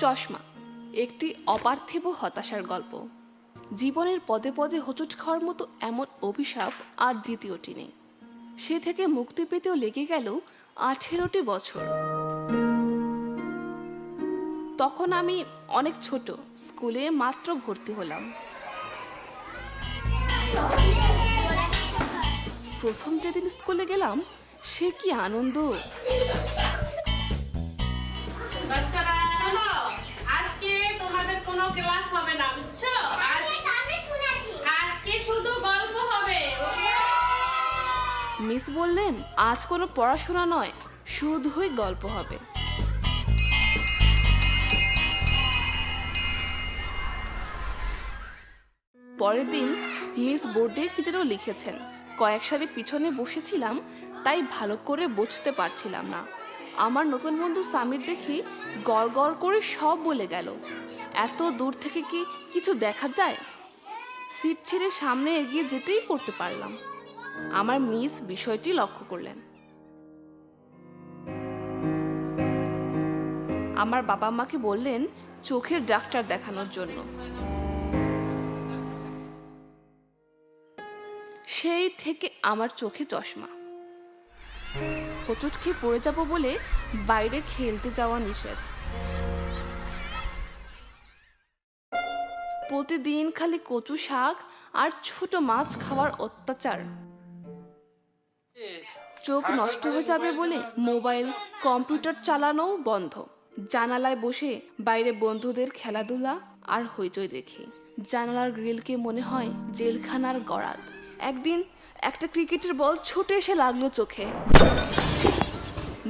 চশমা, একটি অপার্থিব হতাশার গল্প। জীবনের পদে পদে হোঁচট খাওয়ার মতো এমন অভিশাপ আর দ্বিতীয়টি নেই। সে থেকে মুক্তি পেতেও লেগে গেল আঠেরোটি বছর। তখন আমি অনেক ছোট, স্কুলে মাত্র ভর্তি হলাম। প্রথম যেদিন স্কুলে গেলাম, সে কি আনন্দ? বাচ্চারা মিস বললেন, আজ কোনো পড়াশোনা নয়, শুধুই গল্প হবে। পরের দিন মিস বোর্ডে কি যেন লিখেছেন, কয়েক সারি পিছনে বসেছিলাম, তাই ভালো করে বুঝতে পারছিলাম না। আমার নতুন বন্ধু সামির দেখি গড় গড় করে সব বলে গেল। এত দূর থেকে কি কিছু দেখা যায়? সিট ছেড়ে সামনে এগিয়ে যেতেই পড়তে পারলাম। আমার মিস বিষয়টি লক্ষ্য করলেন। আমার বাবা মাকে বললেন, চোখের ডাক্তার দেখানোর জন্য। সেই থেকে আমার চোখে চশমা। হোঁচট খেয়ে পড়ে যাব বলে বাইরে খেলতে যাওয়া নিষেধ। প্রতিদিন খালি কচু শাক আর ছোট মাছ খাওয়ার অত্যাচার। চোখ নষ্ট হয়ে যাবে বলে মোবাইল, কম্পিউটার চালানোও বন্ধ। জানালায় বসে বাইরে বন্ধুদের খেলাধুলা আর হইচই দেখি। জানালার গ্রিলকে মনে হয় জেলখানার গড়াত একদিন একটা ক্রিকেটের বল ছুটে এসে লাগল চোখে।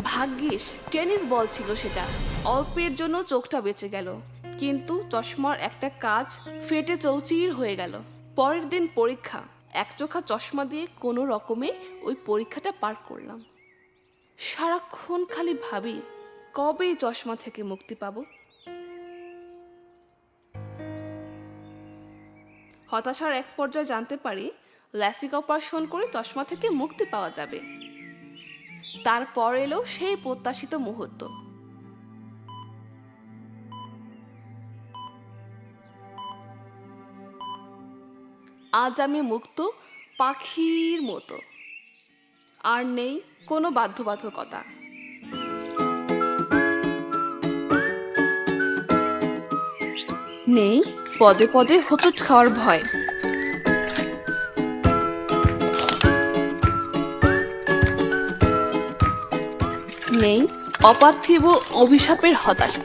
ভাগ্যিস টেনিস বল ছিল সেটা। অল্পের জন্য চোখটা বেঁচে গেল। কিন্তু চশমার একটা কাজ ফেটে চৌচির হয়ে গেল। পরের দিন পরীক্ষা। এক চোখা চশমা দিয়ে কোনো রকমে ওই পরীক্ষাটা পার করলাম। সারাক্ষণ খালি ভাবি, কবে চশমা থেকে মুক্তি পাবো? হতাশার এক পর্যায়ে জানতে পারি, ল্যাসিক অপারেশন করে চশমা থেকে মুক্তি পাওয়া যাবে। তারপর এলো সেই প্রত্যাশিত মুহূর্ত। আজ আমি মুক্ত পাখির মতো। আর নেই কোনো বাধ্যবাধকতা। নেই পদে পদে হোঁচট খাওয়ার ভয়। নেই অপার্থিব অভিশাপের হতাশা।